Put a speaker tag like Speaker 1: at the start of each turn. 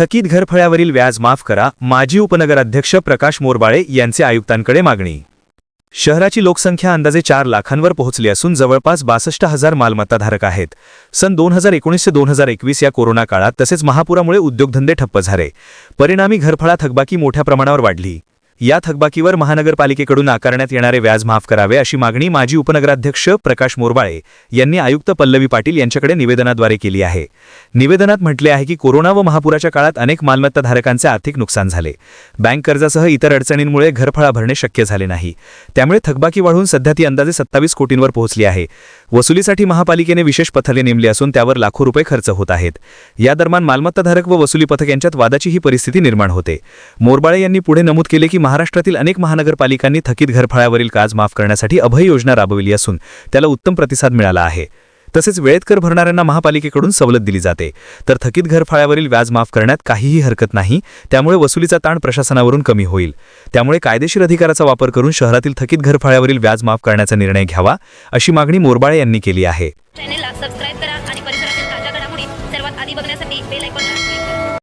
Speaker 1: थकीत घरफळ्यावरील व्याज माफ करा माजी उपनगराध्यक्ष प्रकाश मोरबाळे यांचे आयुक्तांकडे मागणी. शहराची लोकसंख्या अंदाजे चार लाखांवर पोहोचली असून जवळपास बासष्ट हजार मालमत्ताधारक आहेत. सन दोन हजार एकोणीस ते दोन हजार एकवीस या कोरोना काळात तसेच महापुरामुळे उद्योगधंदे ठप्प झाले. परिणामी घरफळा थकबाकी मोठ्या प्रमाणावर वाढली. या थकबाकीवर महानगरपालिकेकडून आकारण्यात येणारे व्याज माफ करावे अशी मागणी माजी उपनगराध्यक्ष प्रकाश मोरबाळे यांनी आयुक्त पल्लवी पाटील यांच्याकडे निवेदनाद्वारे केली आहे. निवेदनात म्हटले आहे की कोरोना व महापुराच्या काळात अनेक मालमत्ताधारकांचे आर्थिक नुकसान झाले. बँक कर्जासह इतर अडचणींमुळे घरफळा भरणे शक्य झाले नाही. त्यामुळे थकबाकी वाढून सध्या ती अंदाजे सत्तावीस कोटींवर पोहोचली आहे. वसुलीसाठी महापालिकेने विशेष पथले नेमली असून त्यावर लाखो रुपये खर्च होत आहेत. या दरम्यान मालमत्ताधारक व वसुली पथक यांच्यात वादाची ही परिस्थिती निर्माण होते. मोरबाळे यांनी पुढे नमूद केले की महाराष्ट्रातील अनेक महानगरपालिकांनी थकीत घरफळावरील काज माफ करण्यासाठी अभय योजना राबविली असून त्याला उत्तम प्रतिसाद मिळाला आहे. तसेच वेळेत कर भरणाऱ्यांना महापालिकेकडून सवलत दिली जाते. तर थकीत घरफाळ्यावरील व्याज माफ करण्यात काहीही हरकत नाही त्यामुळे वसुलीचा ताण प्रशासनावरून कमी होईल. त्यामुळे कायदेशीर अधिकाराचा वापर करून शहरातील थकीत घरफाळ्यावरील व्याज माफ करण्याचा निर्णय घ्यावा अशी मागणी मोरबाळे यांनी केली आहे.